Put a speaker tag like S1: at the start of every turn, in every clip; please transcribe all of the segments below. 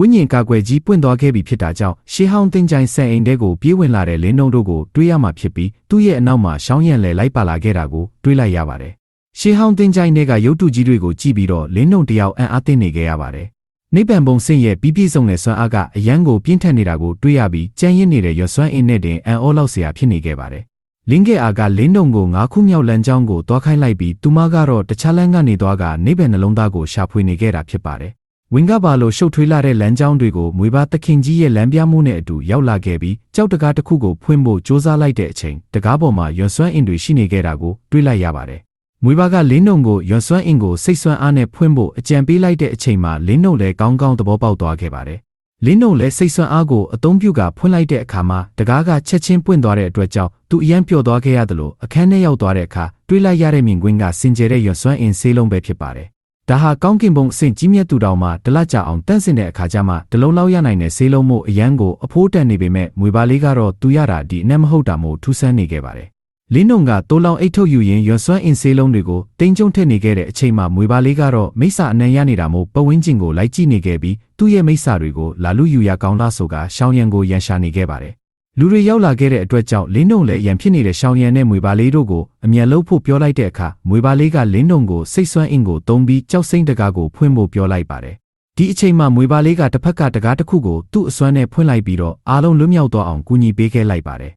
S1: ဝိညာဉ်ကာကွယ်ကြီးပွင့်သွားခဲ့ပြီဖြစ်တာကြောင့်ရှေးဟောင်းတင်ကြိုင်ဆန်အိမ်တဲကိုပြေးဝင်လာတဲ့လင်းနှုံတို့ကိုတွေးရမှာဖြစ်ပြီးသူ့ရဲ့အနောက်မှာရှောင်းရံလဲလိုက်ပါလာခဲ့တာကိုတွေးလိုက်ရပါတယ်။ရှေးဟောင်းတင်ကြိုင်တွေကရုပ်တုကြီးတွေကိုကြည့်ပြီးတော့လင်းနှုံတယောက်အံ့အားသင့်နေခဲ့ရပါတယ်။နိဗ္ဗာန်ဘုံဆင့်ရဲ့ပြီးပြည့်စုံတဲ့စွမ်းအားကအယံကိုပြင်းထန်နေတာကိုတွေးရပြီးကြမ်းရစ်နေတဲ့ရွှစွမ်းအင်းနဲ့တင်အံ့ဩလောက်စရာဖြစ်နေခဲ့ပါတယ်။လင်းကဲအာကလင်းနှုံကိုငါးခုမြောက်လမ်းကြောင်းကိုသွားခိုင်းလိုက်ပြီးသူမကတော့တခြားလမ်းကနေသွားကနိဗ္ဗာန်နှလုံးသားကိုရှာဖွေနေခဲ့တာဖြစ်ပါတယ် ဝင်းကပါလိုရှုပ်ထွေးလာတဲ့လမ်းကြောင်းတွေကိုမွေပါသခင်ကြီးရဲ့လမ်းပြမှုနဲ့အတူရောက်လာခဲ့ပြီးကြောက်တကားတစ်ခုကိုဖွင့်ဖို့စ조사လိုက်တဲ့အချိန်တကားပေါ်မှာရွစွမ်းအင်တွေရှိနေခဲ့တာကိုတွေးလိုက်ရပါတယ်။မွေပါကလင်းနှုံကိုရွစွမ်းအင်ကိုစိတ်ဆွမ်းအားနဲ့ဖွင့်ဖို့အကြံပေးလိုက်တဲ့အချိန်မှာလင်းနှုံလည်းကောင်းကောင်းသဘောပေါက်သွားခဲ့ပါတယ်။လင်းနှုံလည်းစိတ်ဆွမ်းအားကိုအသုံးပြုကဖွင့်လိုက်တဲ့အခါမှာတကားကချက်ချင်းပွင့်သွားတဲ့အတွက်ကြောင့်သူအယံပျော်သွားခဲ့ရသလိုအခန်းထဲရောက်သွားတဲ့အခါတွေးလိုက်ရတဲ့မြင်ကွင်းကစင်ကြယ်တဲ့ရွစွမ်းအင်ဆေးလုံးပဲဖြစ်ပါတယ်။ ဒါဟာကောင်းကင်ဘုံအဆင့်ကြီးမြတ်သူတောင်မှတလကြအောင်တန့်စင်တဲ့အခါကျမှတလုံးလောက်ရနိုင်တဲ့ဆေးလုံးမို့အရန်ကိုအဖိုးတန်နေပေမဲ့မွေပါလေးကတော့သူရတာဒီအနက်မဟုတ်တာမို့ထူးဆန်းနေခဲ့ပါတယ်။လင်းနုံကတိုးလောင်အိတ်ထုတ်ယူရင်းရွစွမ်းအင်ဆေးလုံးတွေကိုတင်းကျုံထည့်နေခဲ့တဲ့အချိန်မှမွေပါလေးကတော့မိစ္ဆာအနံရနေတာမို့ပဝင်းကျင်ကိုလိုက်ကြည့်နေခဲ့ပြီးသူ့ရဲ့မိစ္ဆာတွေကိုလာလူယူရကောင်းလားဆိုကရှောင်းရံကိုရန်ရှာနေခဲ့ပါတယ် လူတွေရောက်လာခဲ့တဲ့အတွက်ကြောင့်လင်းနှုံလည်းရန်ဖြစ်နေတဲ့ရှောင်းရံနဲ့မွေပါလေးတို့ကိုအမြန်လို့ဖို့ပြောလိုက်တဲ့အခါမွေပါလေးကလင်းနှုံကိုစိတ်ဆွမ်းအင်ကိုတုံးပြီးကြောက်စိမ့်တကားကိုဖွင့်ဖို့ပြောလိုက်ပါတယ်ဒီအချိန်မှာမွေပါလေးကတစ်ဖက်ကတကားတစ်ခုကိုသူ့အစွမ်းနဲ့ဖွင့်လိုက်ပြီးတော့အားလုံးလွတ်မြောက်သွားအောင်ကူညီပေးခဲ့လိုက်ပါတယ်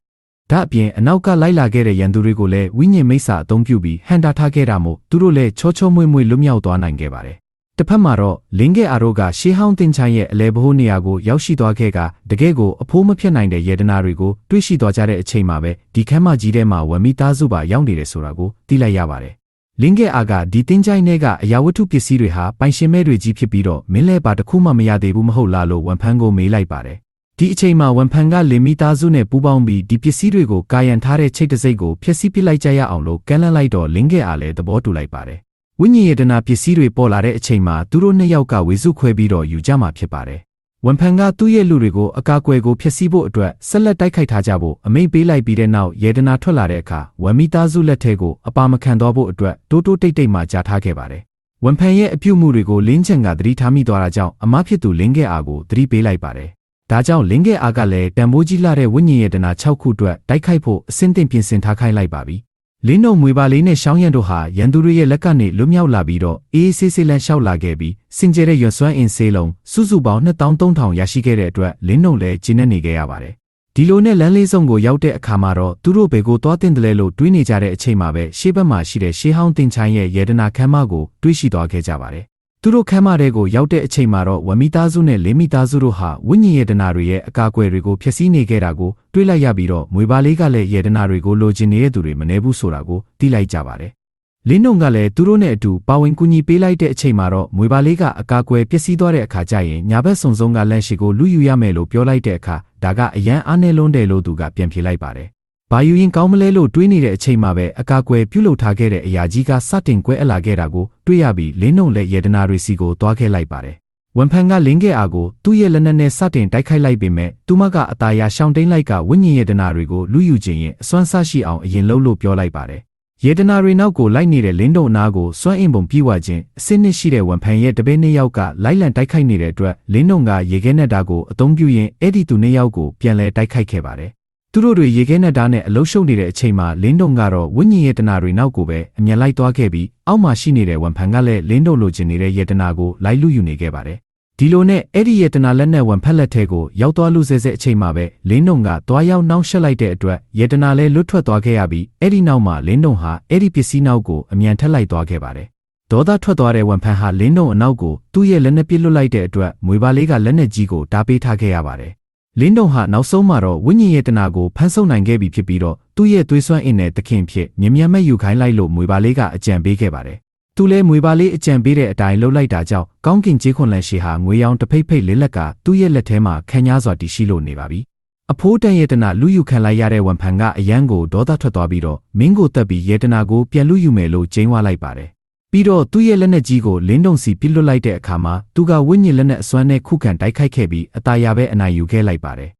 S1: ဒါအပြင်အနောက်ကလိုက်လာခဲ့တဲ့ရန်သူတွေကိုလည်းဝိညာဉ်မိစ္ဆာအသုံးပြုပြီးဟန်တာထားခဲ့တာမို့သူတို့လည်းချောချောမွေ့မွေ့လွတ်မြောက်သွားနိုင်ခဲ့ပါတယ် တစ်ဖက်မှာတော့လင်းကဲအာတို့ကရှေးဟောင်းတင်ချိုင်းရဲ့အလဲဘိုးနေရာကိုရောက်ရှိသွားခဲ့ကတကယ်ကိုအဖိုးမဖြစ်နိုင်တဲ့ယေဒနာတွေကိုတွေ့ရှိသွားကြတဲ့အချိန်မှာပဲဒီခမ်းမကြီးထဲမှာဝမ်မီသားစုပါရောက်နေတယ်ဆိုတာကိုသိလိုက်ရပါတယ်။လင်းကဲအာကဒီတင်ချိုင်းထဲကအရာဝတ္ထုပစ္စည်းတွေဟာပိုင်ရှင်မဲတွေကြီးဖြစ်ပြီးတော့မင်းလဲပါတခုမှမရသေးဘူးမဟုတ်လားလို့ဝန်ဖန်းကိုမေးလိုက်ပါတယ်။ဒီအချိန်မှာဝန်ဖန်ကလင်မီသားစုနဲ့ပူးပေါင်းပြီးဒီပစ္စည်းတွေကိုကာယံထားတဲ့ချိတ်တစိတ်ကိုဖျက်ဆီးပစ်လိုက်ကြရအောင်လို့ကမ်းလှမ်းလိုက်တော့လင်းကဲအားလည်းသဘောတူလိုက်ပါတယ် ဝိညာဉ်ယေတနာပစ္စည်းတွေပေါ်လာတဲ့အချိန်မှာသူတို့နှစ်ယောက်ကဝေစုခွဲပြီးတော့ယူကြမှာဖြစ်ပါတယ်။ဝန်ဖန်ကသူ့ရဲ့လူတွေကိုအကာအကွယ်ကိုဖျက်ဆီးဖို့အတွက်ဆက်လက်တိုက်ခိုက်ထားကြဖို့အမိန့်ပေးလိုက်ပြီးတဲ့နောက်ယေတနာထွက်လာတဲ့အခါဝမ်မီသားစုလက်ထဲကိုအပါမခံတော့ဖို့အတွက်တိုးတိုးတိတ်တိတ်မှကြားထားခဲ့ပါတယ်။ဝန်ဖန်ရဲ့အပြုတ်မှုတွေကိုလင်းချန်ကသတိထားမိသွားတာကြောင့်အမဖြစ်သူလင်းကဲအားကိုသတိပေးလိုက်ပါတယ်။ဒါကြောင့်လင်းကဲအားကလည်းတံမိုးကြီးလာတဲ့ဝိညာဉ်ယေတနာ6ခုအတွက်တိုက်ခိုက်ဖို့အစင်းသင့်ပြင်ဆင်ထားခိုင်းလိုက်ပါပြီ။ လင်းတော်မွေပါလေးနဲ့ရှောင်းရံတို့ဟာရန်သူတွေရဲ့လက်ကနေလွတ်မြောက်လာပြီးတော့အေးအေးဆေးဆေးလန်းလျှောက်လာခဲ့ပြီးစင်ကြဲတဲ့ရွစွမ်းအင်ဆေးလုံးစုစုပေါင်း2300ရရှိခဲ့တဲ့အတွက်လင်းတော်လည်းကျင်းနေနေခဲ့ရပါတယ်။ဒီလိုနဲ့လမ်းလေးစုံကိုရောက်တဲ့အခါမှာတော့သူတို့ဘယ်ကိုသွားတင်တယ်လဲလို့တွေးနေကြတဲ့အချိန်မှာပဲရှေ့ဘက်မှာရှိတဲ့ရှေးဟောင်းတင်ချိုင်းရဲ့ယေဒနာခမ်းမကိုတွေးရှိသွားခဲ့ကြပါတယ်။ သူတို့ခမ်းမတဲကိုရောက်တဲ့အချိန်မှာတော့ဝမီသားစုနဲ့လင်းမီသားစုတို့ဟာဝိညာဉ်ယေဒနာတွေရဲ့အကာအကွယ်တွေကိုဖျက်ဆီးနေခဲ့တာကိုတွေးလိုက်ရပြီးတော့မွေပါလေးကလည်းယေဒနာတွေကိုလိုချင်နေတဲ့သူတွေမနေဘူးဆိုတာကိုသိလိုက်ကြပါတယ်။လင်းနှုံကလည်းသူတို့နဲ့အတူပါဝင်ကူညီပေးလိုက်တဲ့အချိန်မှာတော့မွေပါလေးကအကာအကွယ်ပျက်စီးသွားတဲ့အခါကျရင်ညာဘက်စုံစုံကလန့်ရှိကိုလူယူရမယ်လို့ပြောလိုက်တဲ့အခါဒါကအရန်အားနေလွန်းတယ်လို့သူကပြန်ဖြေလိုက်ပါတယ်။ ဘာယူရင်ကောင်းမလဲလို့တွေးနေတဲ့အချိန်မှာပဲအကာအကွယ်ပြုလုပ်ထားခဲ့တဲ့အရာကြီးကစတင်ကွဲအပ်လာခဲ့တာကိုတွေ့ရပြီးလင်းနှုံလက်ယေဒနာတွေစီကိုသွားခဲ့လိုက်ပါတယ်ဝန်ဖန်ကလင်းခဲ့အားကိုသူ့ရဲ့လက်နက်နဲ့စတင်တိုက်ခိုက်လိုက်ပေမဲ့သူမကအตาရရှောင်းတိန်လိုက်ကဝိညာဉ်ရဲ့ဒနာတွေကိုလူယူခြင်းရင်အစွမ်းဆရှိအောင်အရင်လှုပ်လို့ပြောလိုက်ပါတယ်။ယေဒနာတွေနောက်ကိုလိုက်နေတဲ့လင်းတုံနာကိုစွန့်အင်ပုံပြေးဝခြင်းအစစ်နှစ်ရှိတဲ့ဝန်ဖန်ရဲ့တပည့်နှစ်ယောက်ကလိုက်လံတိုက်ခိုက်နေတဲ့အတွက်လင်းတုံကရေခဲနဲ့ဓာတ်ကိုအသုံးပြုရင်းအဲ့ဒီသူနှစ်ယောက်ကိုပြန်လည်တိုက်ခိုက်ခဲ့ပါတယ်။ သူတို့တွေရေခဲနဲ့ဓာတ်နဲ့အလုရှုပ်နေတဲ့အချိန်မှာလင်းတုံကတော့ဝိညာဉ်ရဲ့ဒနာတွေနောက်ကိုပဲအမြန်လိုက်သွားခဲ့ပြီးအောက်မှာရှိနေတဲ့ဝန်ဖန်ကလည်းလင်းတုံလိုချင်နေတဲ့ယေဒနာကိုလိုက်လူယူနေခဲ့ပါတယ်။ဒီလိုနဲ့အဲ့ဒီရဲ့တနာလက်နဲ့ဝန်ဖက်လက်ထဲကိုရောက်သွားလို့ဆဲဆဲအချိန်မှာပဲလင်းနုံကသွားရောက်နှောင်းရှက်လိုက်တဲ့အတွက်ယေတနာလဲလွတ်ထွက်သွားခဲ့ရပြီးအဲ့ဒီနောက်မှာလင်းနုံဟာအဲ့ဒီပစ္စည်းနောက်ကိုအမြန်ထက်လိုက်သွားခဲ့ပါတယ်။ဒေါသထွက်သွားတဲ့ဝန်ဖန်ဟာလင်းနုံအနောက်ကိုသူ့ရဲ့လက်နဲ့ပစ်လွတ်လိုက်တဲ့အတွက်မွေပါလေးကလက်နဲ့ကြီးကိုတားပေးထားခဲ့ရပါတယ်။ လင်းတုံဟာနောက်ဆုံးမှာတော့ဝိညာဉ်ရဲ့တနာကိုဖမ်းဆုပ်နိုင်ခဲ့ပြီဖြစ်ပြီးတော့သူ့ရဲ့သွေးစွမ်းအင်နဲ့သခင်ဖြစ်မြင်မြတ်မဲ့ယူခိုင်းလိုက်လို့မွေပါလေးကအကြံပေးခဲ့ပါတယ်။သူလည်းမွေပါလေးအကြံပေးတဲ့အတိုင်းလှုပ်လိုက်တာကြောင့်ကောင်းကင်ခြေခွန်လန်ရှီဟာငွေရောင်တဖိတ်ဖိတ်လင်းလက်ကသူ့ရဲ့လက်ထဲမှာခံညားစွာတည်ရှိလို့နေပါပြီ။အဖိုးတန်ရဲ့တနာလူယူခံလိုက်ရတဲ့ဝန်ဖန်ကအယံကိုဒေါသထွက်သွားပြီးတော့မင်းကိုတက်ပြီးရဲ့တနာကိုပြန်လူယူမယ်လို့ကြိမ်းဝါလိုက်ပါတယ် ပြီးတော့သူ့ရဲ့လက်နက်ကြီးကိုလင်းတုံစီပြစ်လွတ်လိုက်တဲ့အခါမှာသူကဝိညာဉ်လက်နက်အစွမ်းနဲ့ခုခံတိုက်ခိုက်ခဲ့ပြီးအตาရပဲအနိုင်ယူခဲ့လိုက်ပါတယ်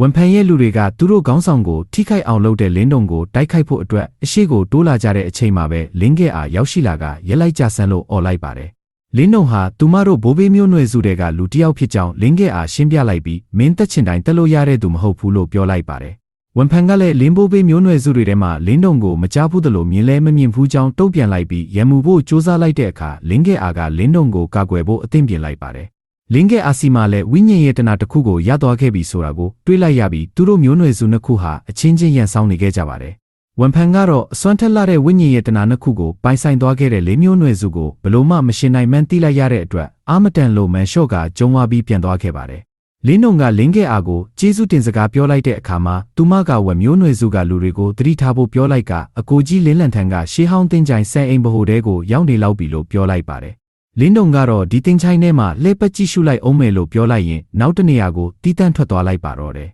S1: ဝန်ဖန်ရဲ့လူတွေကသူတို့ခေါင်းဆောင်ကိုထိခိုက်အောင်လုပ်တဲ့လင်းတုံကိုတိုက်ခိုက်ဖို့အတွက်အရှိကိုတိုးလာကြတဲ့အချိန်မှာပဲလင်းကဲအားရောက်ရှိလာကရက်လိုက်ကြဆန်းလို့អော်လိုက်ပါတယ် လင်းနှုံဟာသူမတို့ဘိုးဘေးမျိုးနွယ်စုတွေကလူတစ်ယောက်ဖြစ်ကြောင်းလင်းခဲ့အားရှင်းပြလိုက်ပြီးမင်းတက်ချင်တိုင်းတက်လို့ရတဲ့သူမဟုတ်ဘူးလို့ပြောလိုက်ပါတယ်။ ဝန်ဖန်ကလည်းလင်းဘိုးဘေးမျိုးနွယ်စုတွေထဲမှာလင်းနှုံကိုမကြားဘူးသလိုမြင်လဲမမြင်ဘူးကြောင်းတုံ့ပြန်လိုက်ပြီးရံမှုဖို့စ조사လိုက်တဲ့အခါလင်းခဲ့အားကလင်းနှုံကိုကာကွယ်ဖို့အသင့်ပြင်လိုက်ပါတယ်။လင်းခဲ့အာစီမာလည်းဝိညာဉ်ရဲ့တနာတစ်ခုကိုရသွားခဲ့ပြီဆိုတာကိုတွေးလိုက်ရပြီးသူတို့မျိုးနွယ်စုနှစ်ခုဟာအချင်းချင်းရန်ဆောင်နေခဲ့ကြပါတယ်။ဝန်ဖန်ကတော့အစွမ်းထက်လာတဲ့ဝိညာဉ်ရဲ့တနာနှစ်ခုကိုပိုင်ဆိုင်သွားခဲ့တဲ့လေးမျိုးနွယ်စုကိုဘလို့မှမရှင်နိုင်မှန်းသိလိုက်ရတဲ့အတွက်အာမတန်လိုမန်ရှော့ကကျုံသွားပြီးပြန်သွားခဲ့ပါတယ်။ လင်းနုံကလင်းခဲ့အားကိုကျေးဇူးတင်စကားပြောလိုက်တဲ့အခါမှာသူမကဝမျိုးနွယ်စုကလူတွေကိုသတိထားဖို့ပြောလိုက်ကအကိုကြီးလင်းလန်ထန်ကရှေးဟောင်းတင်ကြိုင်ဆန်အိမ်ဘိုတဲကိုရောက်နေလောက်ပြီလို့ပြောလိုက်ပါတယ်။လင်းနုံကတော့ဒီတင်ချိုင်းထဲမှာလှည့်ပတ်ကြည့်ရှုလိုက်အောင်မယ်လို့ပြောလိုက်ရင်နောက်တနေရာကိုတီးတန့်ထွက်သွားလိုက်ပါတော့တယ်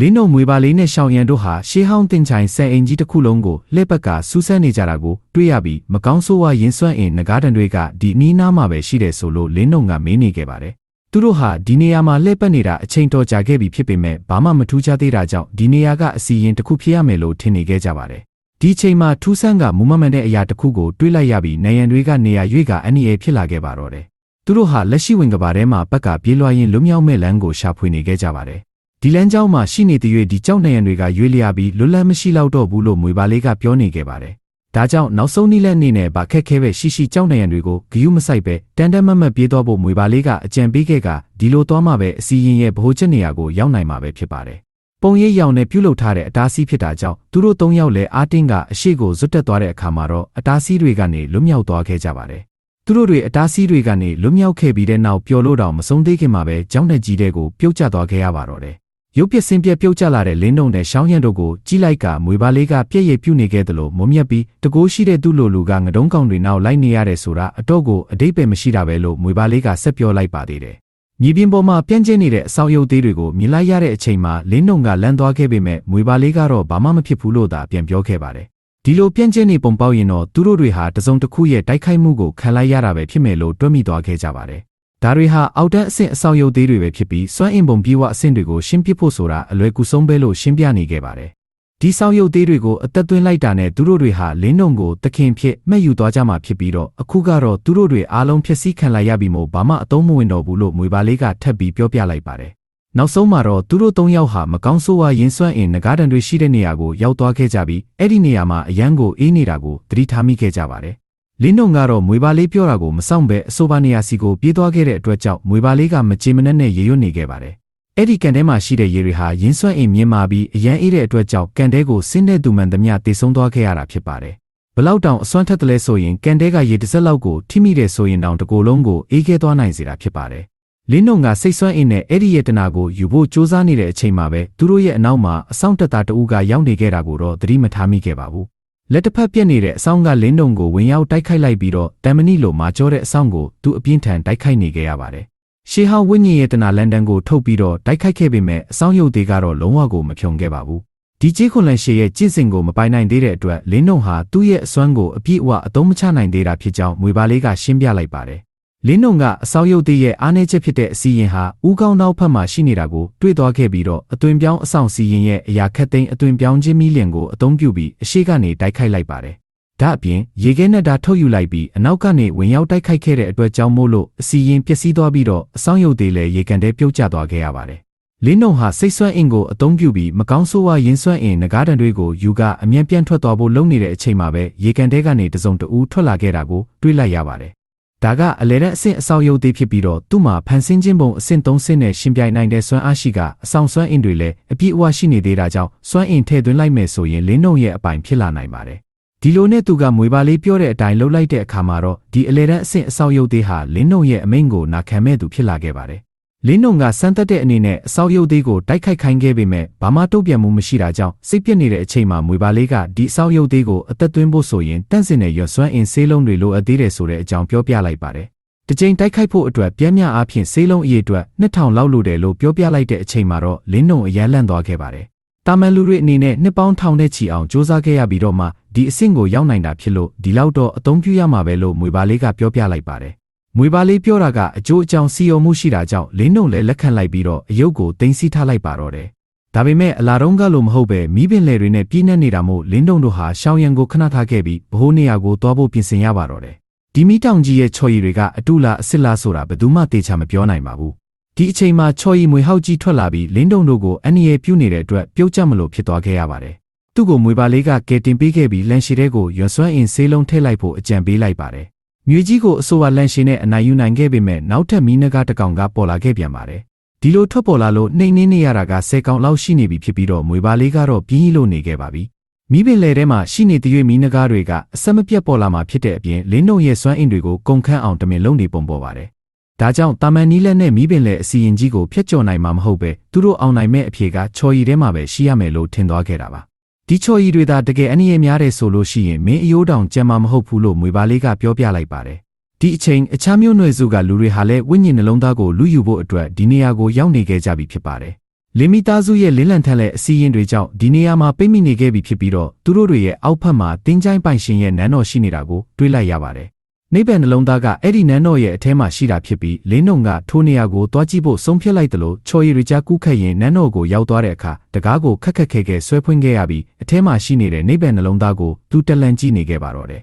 S1: လင်းနှုံမွေပါလေးနဲ့ရှောင်းရန်တို့ဟာရှေးဟောင်းတင်ချိုင်ဆန်အိမ်ကြီးတစ်ခုလုံးကိုလှည့်ပတ်ကစူးစမ်းနေကြတာကိုတွေ့ရပြီးမကောင်းဆိုးဝါရင်စွမ်းအင်ငကားတန်တွေကဒီနီးနားမှာပဲရှိတယ်ဆိုလို့လင်းနှုံကမေးနေခဲ့ပါတယ်။ သူတို့ဟာဒီနေရာမှာလှည့်ပတ်နေတာအချိန်တော်ကြာခဲ့ပြီဖြစ်ပေမဲ့ဘာမှမထူးခြားသေးတာကြောင့်ဒီနေရာကအစီရင်တစ်ခုဖြစ်ရမယ်လို့ထင်နေခဲ့ကြပါတယ်။ဒီချိန်မှာထူးဆန်းကမူမမှန်တဲ့အရာတစ်ခုကိုတွေးလိုက်ရပြီးနေရန်တွေကနေရာရွေးကအနည်းအဖြစ်လာခဲ့ပါတော့တယ်။သူတို့ဟာလက်ရှိဝင်ကဘာထဲမှာပက်ကပြေးလွှားရင်လွမြောက်မဲ့လမ်းကိုရှာဖွေနေခဲ့ကြပါတယ်ဒီလန်းကျောင်းမှာရှိနေတဲ့၍ဒီကြောက်နေရံတွေကရွေးလျားပြီးလွတ်လပ်မရှိတော့တော့ဘူးလို့မွေပါလေးကပြောနေခဲ့ပါတယ်။ ဒါကြောင့်နောက်ဆုံးနည်းလက်အနေနဲ့ဗာခက်ခဲပဲရှိရှိကြောက်နေရံတွေကိုဂယုမဆိုင်ပဲတန်တမတ်မတ်ပြေးတော့ဖို့မွေပါလေးကအကြံပေးခဲ့ကဒီလိုသွားမှပဲအစီရင်ရဲ့ဗဟိုချက်နေရာကိုရောက်နိုင်မှာပဲဖြစ်ပါတယ်။ပုံရိပ်ရောင်နဲ့ပြုလုပ်ထားတဲ့အတားဆီးဖြစ်တာကြောင့်သူတို့သုံးယောက်လည်းအားတင်းကအရှိကိုဇွတ်တက်သွားတဲ့အခါမှာတော့အတားဆီးတွေကနေလွတ်မြောက်သွားခဲ့ကြပါတယ်။သူတို့တွေအတားဆီးတွေကနေလွတ်မြောက်ခဲ့ပြီးတဲ့နောက်ပျော်လို့တောင်မဆုံးသေးခင်မှာပဲကြောင်းတဲ့ကြီးတဲ့ကိုပြုတ်ကျသွားခဲ့ရပါတော့တယ်။ ရုပ်ပြစင်ပြပြုတ်ကျလာတဲ့လင်းတုံနဲ့ရှောင်းရံတို့ကိုကြီးလိုက်ကမွေပါလေးကပြည့်ရည်ပြုတ်နေခဲ့တယ်လို့မုံမြက်ပြီးတကိုးရှိတဲ့သူ့လိုလူကငတုံးကောင်တွေနောက်လိုက်နေရတယ်ဆိုတာအတော့ကိုအတိတ်ပဲမရှိတာပဲလို့မွေပါလေးကဆက်ပြောလိုက်ပါသေးတယ်။မြေပြင်ပေါ်မှာပြန့်ကျဲနေတဲ့အဆောက်အဦသေးတွေကိုမြင်လိုက်ရတဲ့အချိန်မှာလင်းတုံကလမ်းသွားခဲ့ပေမဲ့မွေပါလေးကတော့ဘာမှမဖြစ်ဘူးလို့သာပြန်ပြောခဲ့ပါတယ်။ဒီလိုပြန့်ကျဲနေပုံပေါက်ရင်တော့သူတို့တွေဟာတစုံတစ်ခုရဲ့တိုက်ခိုက်မှုကိုခံလိုက်ရတာပဲဖြစ်မယ်လို့တွက်မိသွားခဲ့ကြပါတယ် ဒါတွေဟာအောက်တန်းအဆင့်အဆောက်အဦသေးတွေပဲဖြစ်ပြီးစွမ်းအင်ပုံပြေဝအဆင့်တွေကိုရှင်းပြဖို့ဆိုတာအလွယ်ကူဆုံးပဲလို့ရှင်းပြနေခဲ့ပါတယ်။ဒီဆောက်ရုပ်သေးတွေကိုအသက်သွင်းလိုက်တာနဲ့သူတို့တွေဟာလင်းနှုံကိုတခင်ဖြစ်မှတ်ယူသွားကြမှာဖြစ်ပြီးတော့အခုကတော့သူတို့တွေအားလုံးဖြစ်စည်းခံလိုက်ရပြီမို့ဘာမှအသုံးမဝင်တော့ဘူးလို့မွေပါလေးကထပ်ပြီးပြောပြလိုက်ပါတယ်။နောက်ဆုံးမှာတော့သူတို့သုံးယောက်ဟာမကောင်းဆိုးဝါးရင်စွမ်းအင်ငကားတန်တွေရှိတဲ့နေရာကိုရောက်သွားခဲ့ကြပြီးအဲ့ဒီနေရာမှာအရန်ကိုအေးနေတာကိုသတိထားမိခဲ့ကြပါတယ်။ လင်းနှုံကတော့မွေပါလေးပြောတာကိုမဆောင်ပဲအဆိုပါနေရာစီကိုပြေးသွားခဲ့တဲ့အတွက်ကြောင့်မွေပါလေးကမချေမနှက်နဲ့ရေရွတ်နေခဲ့ပါတယ်။အဲ့ဒီကန်ထဲမှာရှိတဲ့ရေတွေဟာရင်းစွမ်းအင်မြင်မာပြီးအရန်အေးတဲ့အတွက်ကြောင့်ကန်ထဲကိုဆင်းတဲ့သူမှန်သမျှတေဆုံးသွားခဲ့ရတာဖြစ်ပါတယ်။ဘလောက်တောင်အစွမ်းထက်တယ်လဲဆိုရင်ကန်ထဲကရေတစ်စက်လောက်ကိုထိမိတယ်ဆိုရင်တောင်တကိုယ်လုံးကိုအေးခဲသွားနိုင်စေတာဖြစ်ပါတယ်။လင်းနှုံကစိတ်ဆွမ်းအင်းနဲ့အဲ့ဒီရဲ့တနာကိုယူဖို့စူးစမ်းနေတဲ့အချိန်မှာပဲသူတို့ရဲ့အနောက်မှာအဆောင်တက်တာတဦးကရောက်နေခဲ့တာကိုတော့သတိမထားမိခဲ့ပါဘူး လက်တစ်ဖက်ပြက်နေတဲ့အဆောင်ကလင်းတုံကိုဝင်ရောက်တိုက်ခိုက်လိုက်ပြီးတော့တမ်မဏိလိုမာကြောတဲ့အဆောင်ကိုသူအပြင်းထန်တိုက်ခိုက်နေခဲ့ရပါတယ်။ရှေးဟောင်းဝိညာဉ်ရဲ့တနာလန်ဒန်ကိုထုတ်ပြီးတော့တိုက်ခိုက်ခဲ့ပေမဲ့အဆောင်ရုပ်သေးကတော့လုံးဝကိုမဖြုံခဲ့ပါဘူး။ဒီကြီးခွန်လန်ရှေရဲ့ကျင့်စဉ်ကိုမပိုင်နိုင်သေးတဲ့အတွက်လင်းတုံဟာသူ့ရဲ့အစွမ်းကိုအပြည့်အဝအသုံးမချနိုင်သေးတာဖြစ်ကြောင်းမွေပါလေးကရှင်းပြလိုက်ပါတယ် လင်းနုံကအစောက်ရုပ်သေးရဲ့အားနည်းချက်ဖြစ်တဲ့အစီရင်ဟာဦးကောင်းနောက်ဖက်မှာရှိနေတာကိုတွေ့သွားခဲ့ပြီးတော့အသွင်ပြောင်းအဆောင်စီရင်ရဲ့အရာခက်သိမ်းအသွင်ပြောင်းခြင်းမီလင်ကိုအသုံးပြုပြီးအရှိကနေတိုက်ခိုက်လိုက်ပါတယ်။ဒါအပြင်ရေခဲနဲ့ဓာထုတ်ယူလိုက်ပြီးအနောက်ကနေဝင်ရောက်တိုက်ခိုက်ခဲ့တဲ့အတွက်ကြောင့်မို့လို့အစီရင်ပျက်စီးသွားပြီးတော့အဆောင်ရုပ်သေးလည်းရေကန်တဲပြုတ်ကျသွားခဲ့ရပါတယ်။လင်းနုံဟာစိတ်ဆွမ်းအင်ကိုအသုံးပြုပြီးမကောင်းဆိုးဝါးရင်းဆွမ်းအင်ငကားတံတွေကိုယူကအမြန်ပြန်ထွက်သွားဖို့လုပ်နေတဲ့အချိန်မှာပဲရေကန်တဲကနေတစုံတဦးထွက်လာခဲ့တာကိုတွေးလိုက်ရပါတယ် ဒါကအလဲတဲ့အဆင့်အဆောက်ရုပ်သေးဖြစ်ပြီးတော့သူ့မှာဖန်ဆင်းခြင်းပုံအဆင့်၃ဆင့်နဲ့ရှင်ပြိုင်နိုင်တဲ့စွမ်းအားရှိကအဆောင်စွမ်းအင်တွေလည်းအပြည့်အဝရှိနေသေးတာကြောင့်စွမ်းအင်ထည့်သွင်းလိုက်မယ်ဆိုရင်လင်းနှုံရဲ့အပိုင်ဖြစ်လာနိုင်ပါတယ်။ဒီလိုနဲ့သူကမွေပါလေးပြောတဲ့အတိုင်းလှုပ်လိုက်တဲ့အခါမှာတော့ဒီအလဲတဲ့အဆင့်အဆောက်ရုပ်သေးဟာလင်းနှုံရဲ့အမိန့်ကိုနာခံမဲ့သူဖြစ်လာခဲ့ပါတယ် လင်းနုံကစမ်းသက်တဲ့အနေနဲ့အစောက်ရုပ်သေးကိုတိုက်ခိုက်ခိုင်းခဲ့ပေမဲ့ဘာမှတုံ့ပြန်မှုမရှိတာကြောင့်စိတ်ပြက်နေတဲ့အချိန်မှာမွေပါလေးကဒီအစောက်ရုပ်သေးကိုအသက်သွင်းဖို့ဆိုရင်တန့်စင်တဲ့ရွှစွမ်းအင်ဆေးလုံးတွေလိုအပ်သေးတယ်ဆိုတဲ့အကြောင်းပြောပြလိုက်ပါတယ်။တကြိမ်တိုက်ခိုက်ဖို့အတွက်ပြင်းပြအားဖြင့်ဆေးလုံးအရေးအတွက်2000လောက်လိုတယ်လို့ပြောပြလိုက်တဲ့အချိန်မှာတော့လင်းနုံအရန်လန့်သွားခဲ့ပါတယ်။တာမန်လူတွေအနေနဲ့နှစ်ပေါင်းထောင်နဲ့ချီအောင်စ조사ခဲ့ရပြီးတော့မှဒီအဆင့်ကိုရောက်နိုင်တာဖြစ်လို့ဒီလောက်တော့အသုံးပြုရမှာပဲလို့မွေပါလေးကပြောပြလိုက်ပါတယ် မွေပါလေးပြောတာကအကျိုးအကြောင်းစီယုံမှုရှိတာကြောင့်လင်းနှုံလည်းလက်ခံလိုက်ပြီးတော့အယုတ်ကိုတင်စီထားလိုက်ပါတော့တယ်။ဒါပေမဲ့အလာတုံးကလို့မဟုတ်ပဲမိပင်လေတွေနဲ့ပြင်းနေနေတာမို့လင်းနှုံတို့ဟာရှောင်းရံကိုခဏထားခဲ့ပြီးဘိုးနေရာကိုသွားဖို့ပြင်ဆင်ရပါတော့တယ်ဒီမီတောင်ကြီးရဲ့ချော်ရည်တွေကအတူလားအစ်စ်လားဆိုတာဘယ်သူမှသေချာမပြောနိုင်ပါဘူးဒီအချိန်မှာချော်ရည်မွေဟောက်ကြီးထွက်လာပြီးလင်းတုံတို့ကိုအန်ရီရဲ့ပြုတ်နေတဲ့အတွက်ပြုတ်ကျမလို့ဖြစ်သွားခဲ့ရပါတယ်သူ့ကိုမွေပါလေးကကယ်တင်ပေးခဲ့ပြီးလန်ရှည်တဲ့ကိုရွှစွမ်းအင်ဆေးလုံးထည့်လိုက်ဖို့အကြံပေးလိုက်ပါတယ် မြွေကြီးကိုအဆိုပါလန်ရှည်နဲ့အနိုင်ယူနိုင်ခဲ့ပေမဲ့နောက်ထပ်မီးနဂါတစ်ကောင်ကပေါ်လာခဲ့ပြန်ပါတယ်ဒီလိုထွက်ပေါ်လာလို့နှိမ့်နှင်းနေရတာက10ကောင်လောက်ရှိနေပြီဖြစ်ပြီးတော့မွေပါလေးကတော့ပြင်းကြီးလို့နေခဲ့ပါပြီ။မိပင်လေထဲမှာရှိနေတဲ့ရွေးမီးနဂါးတွေကအဆက်မပြတ်ပေါ်လာမှာဖြစ်တဲ့အပြင်လင်းနှုံရဲ့စွမ်းအင်တွေကိုကုန်ခန့်အောင်တမင်လုံးနေပုံပေါ်ပါတယ်။ဒါကြောင့်တာမန်နီးလက်နဲ့မိပင်လေအစီရင်ကြီးကိုဖျက်ကျော်နိုင်မှာမဟုတ်ပဲသူတို့အောင်နိုင်မဲ့အဖြေကချော်ရီထဲမှာပဲရှိရမယ်လို့ထင်သွားခဲ့တာပါ။ ဒီချော်ရီတွေသာတကယ်အနည်းအများတဲ့ဆိုလို့ရှိရင်မင်းအယိုးတောင်ကြံမှာမဟုတ်ဘူးလို့မွေပါလေးကပြောပြလိုက်ပါတယ်။ဒီအချိန်အခြားမျိုးနွယ်စုကလူတွေဟာလည်းဝိညာဉ်နှလုံးသားကိုလူယူဖို့အတွက်ဒီနေရာကိုရောက်နေခဲ့ကြပြီဖြစ်ပါတယ်။လင်မီသားစုရဲ့လင်းလံထက်တဲ့အစည်းအင်းတွေကြောင့်ဒီနေရာမှာပိတ်မိနေခဲ့ပြီဖြစ်ပြီးတော့သူတို့တွေရဲ့အောက်ဖက်မှာတင်းချိုင်းပိုင်ရှင်ရဲ့နန်းတော်ရှိနေတာကိုတွေးလိုက်ရပါတယ်။ နိဗ္ဗာန်နှလုံးသားကအဲ့ဒီနန်းတော်ရဲ့အထဲမှာရှိတာဖြစ်ပြီးလင်းနှုံကထိုးနေရာကိုတွားကြည့်ဖို့ဆုံးဖြတ်လိုက်တယ်လို့ချော်ရီရီချာကူးခတ်ရင်နန်းတော်ကိုရောက်သွားတဲ့အခါတကားကိုခက်ခက်ခဲခဲဆွဲဖွင့်ခဲ့ရပြီးအထဲမှာရှိနေတဲ့နိဗ္ဗာန်နှလုံးသားကိုသူတက်လန့်ကြည့်နေခဲ့ပါတော့တယ်